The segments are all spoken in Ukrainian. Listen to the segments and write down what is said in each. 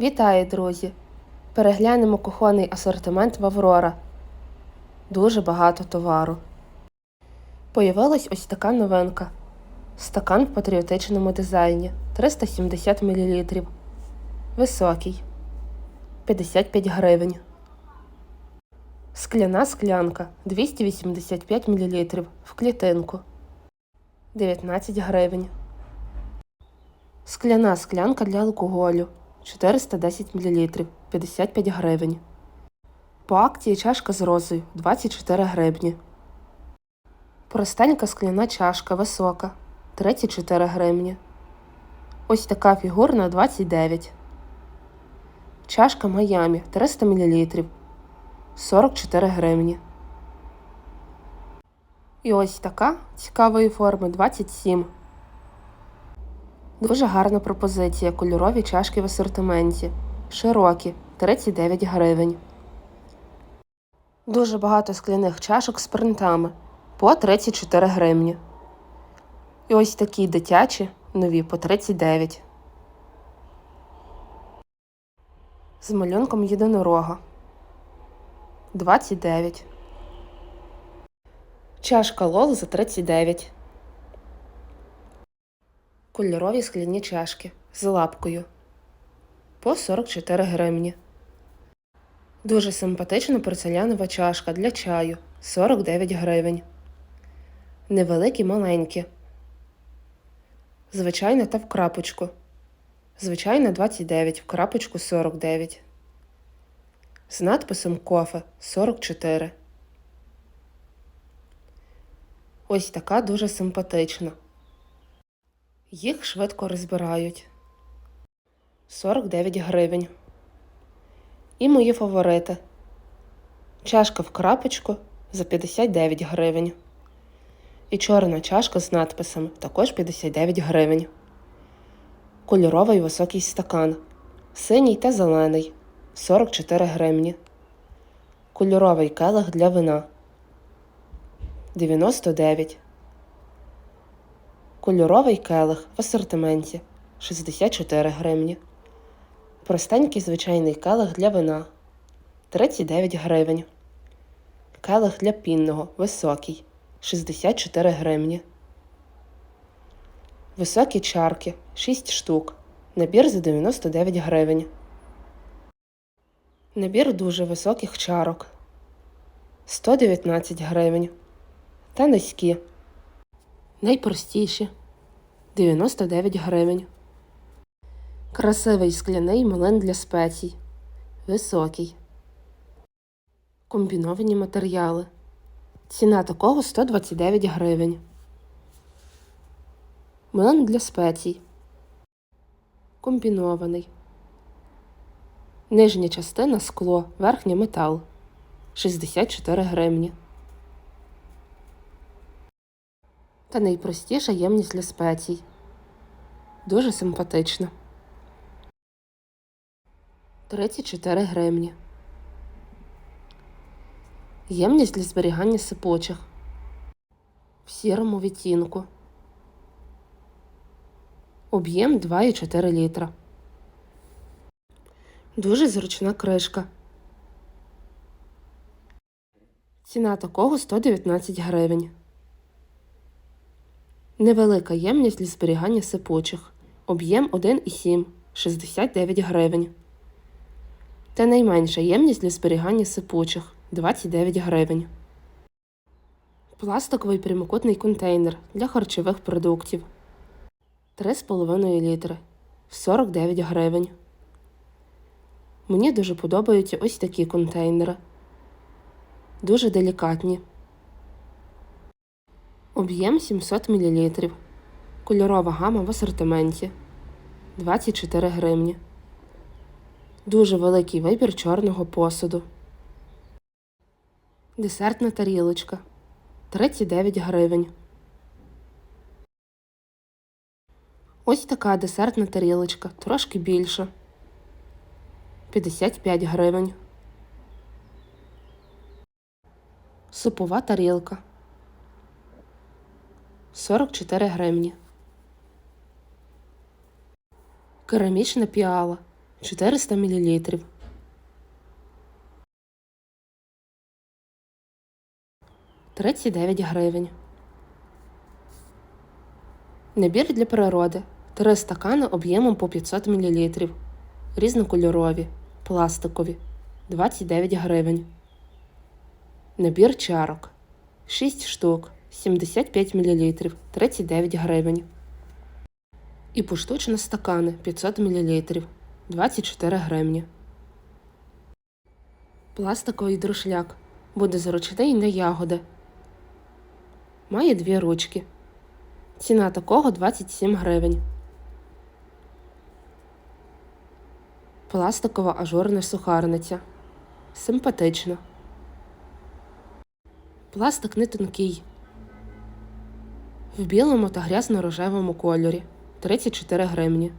Вітаю, друзі! Переглянемо кухонний асортимент в Аврора. Дуже багато товару. Появилась ось така новинка. Стакан в патріотичному дизайні 370 мл. Високий 55 гривень. Скляна склянка 285 мл в клітинку 19 гривень. Скляна склянка для алкоголю 410 мл 55 гривень. По акції чашка з розою 24 гривні. Простенька скляна чашка висока 34 гривні. Ось така фігурна 29. Чашка Майамі 300 мл 44 гривні. І ось така цікавої форми 27. Дуже гарна пропозиція. Кольорові чашки в асортименті. Широкі 39 гривень. Дуже багато скляних чашок з принтами по 34 гривні. І ось такі дитячі нові по 39. З малюнком єдинорога 29. Чашка Лол за 39. Кольорові скляні чашки з лапкою по 44 гривні. Дуже симпатична порцелянова чашка для чаю 49 гривень. Невеликі маленькі. Звичайна та в крапочку. Звичайна 29, в крапочку 49. З надписом кофе 44. Ось така дуже симпатична. Їх швидко розбирають. 49 гривень. І мої фаворити. Чашка в крапочку за 59 гривень. І чорна чашка з надписом також 59 гривень. Кольоровий високий стакан. Синій та зелений 44 гривні. Кольоровий келих для вина 99. Кольоровий келих в асортименті 64 гривні. Простенький звичайний келих для вина 39 гривень. Келих для пінного високий 64 гривні. Високі чарки 6 штук. Набір за 99 гривень. Набір дуже високих чарок 119 гривень. Та низькі. Найпростіші 99 гривень. Красивий скляний млин для спецій. Високий. Комбіновані матеріали. Ціна такого 129 гривень. Млин для спецій. Комбінований. Нижня частина скло, верхня метал. 64 гривні. Та найпростіша ємність для спецій. Дуже симпатична. 34 гривні. Ємність для зберігання сипочих. В сірому відтінку. Об'єм 2,4 літра. Дуже зручна кришка. Ціна такого 119 гривень. Невелика ємність для зберігання сипучих. Об'єм 1,7 69 гривень. Та найменша ємність для зберігання сипучих 29 гривень. Пластиковий прямокутний контейнер для харчових продуктів 3,5 літри 49 гривень. Мені дуже подобаються ось такі контейнери. Дуже делікатні. Об'єм 700 мл. Кольорова гама в асортименті 24 гривні. Дуже великий вибір чорного посуду. Десертна тарілочка 39 гривень. Ось така десертна тарілочка, трошки більша. 55 гривень. Супова тарілка 44 гривні. Керамічна піала 400 мл. Тридцять дев'ять гривень. Набір для природи. Три стакани об'ємом по 500 мл. Різнокольорові, пластикові. 29 гривень. Набір чарок. 6 штук. 75 мл. 39 гривень. І поштучно стакани 500 мл. 24 гривні. Пластиковий друшляк. Буде зручний на ягоди. Має дві ручки. Ціна такого 27 гривень. Пластикова ажурна сухарниця. Симпатично. Пластик не тонкий. В білому та грязно-рожевому кольорі 34 гривні.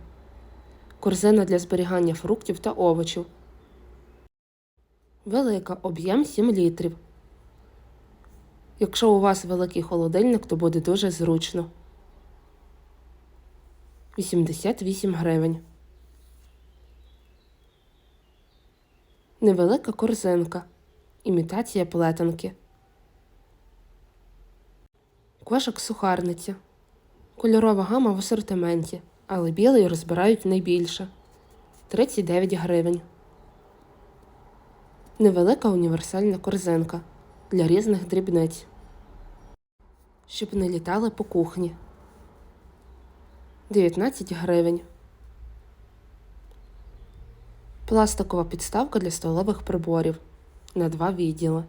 Корзина для зберігання фруктів та овочів. Велика об'єм 7 літрів. Якщо у вас великий холодильник, то буде дуже зручно. 88 гривень. Невелика корзинка. Імітація плетенки. Кошик сухарниця. Кольорова гама в асортименті, але білий розбирають найбільше 39 гривень. Невелика універсальна корзинка для різних дрібниць. Щоб не літали по кухні. 19 гривень. Пластикова підставка для столових приборів на два відділи.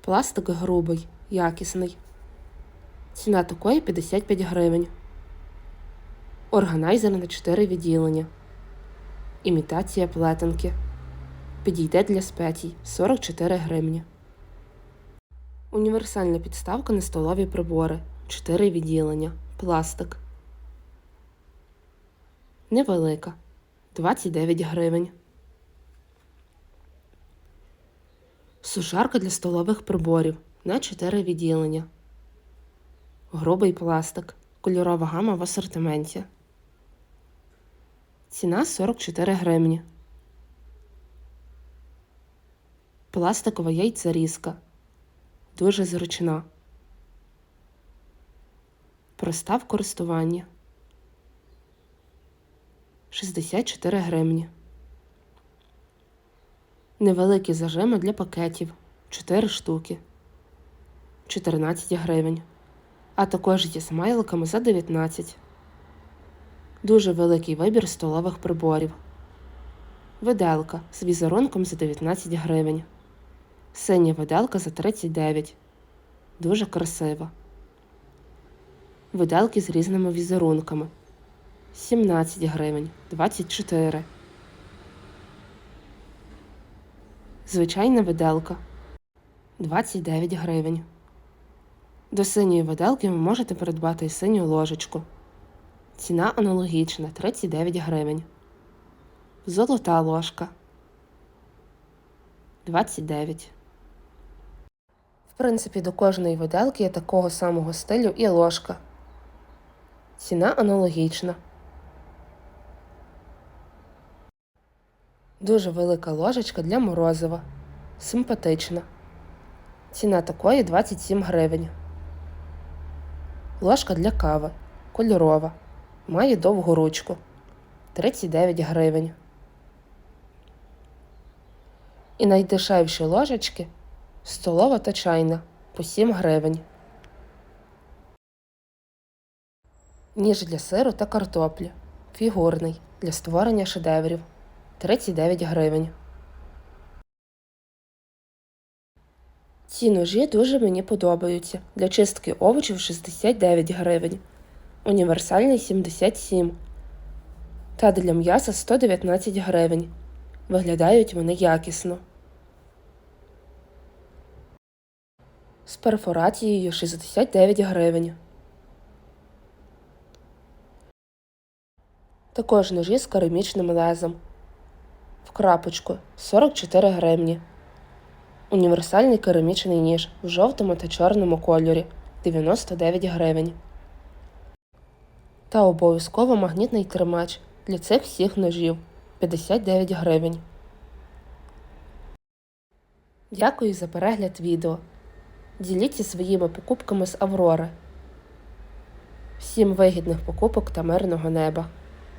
Пластик грубий, якісний. Ціна такої 55 гривень. Органайзер на 4 відділення. Імітація плетенки. Підійде для спецій 44 гривні. Універсальна підставка на столові прибори 4 відділення. Пластик. Невелика 29 гривень. Сушарка для столових приборів на 4 відділення. Грубий пластик. Кольорова гама в асортименті. Ціна 44 гривні. Пластикова яйцерізка. Дуже зручна. Проста в користуванні. 64 гривні. Невеликі зажими для пакетів 4 штуки 14 гривень. А також є смайликами за 19. Дуже великий вибір столових приборів. Виделка з візерунком за 19 гривень. Синя виделка за 39. Дуже красива. Виделки з різними візерунками. 17 гривень, 24. Звичайна виделка 29 гривень. До синьої виделки ви можете придбати і синю ложечку. Ціна аналогічна 39 гривень. Золота ложка 29. В принципі, до кожної виделки є такого самого стилю і ложка. Ціна аналогічна. Дуже велика ложечка для морозива. Симпатична. Ціна такої 27 гривень. Ложка для кави. Кольорова. Має довгу ручку. 39 гривень. І найдешевші ложечки столова та чайна по 7 гривень. Ніж для сиру та картоплі. Фігурний для створення шедеврів 39 гривень. Ці ножі дуже мені подобаються. Для чистки овочів 69 гривень. Універсальний 77. Та для м'яса 119 гривень. Виглядають вони якісно. З перфорацією 69 гривень. Також ножі з керамічним лезом. В крапочку 44 гривні. Універсальний керамічний ніж в жовтому та чорному кольорі 99 гривень. Та обов'язково магнітний тримач для цих всіх ножів 59 гривень. Дякую за перегляд відео. Діліться своїми покупками з Аврори. Всім вигідних покупок та мирного неба!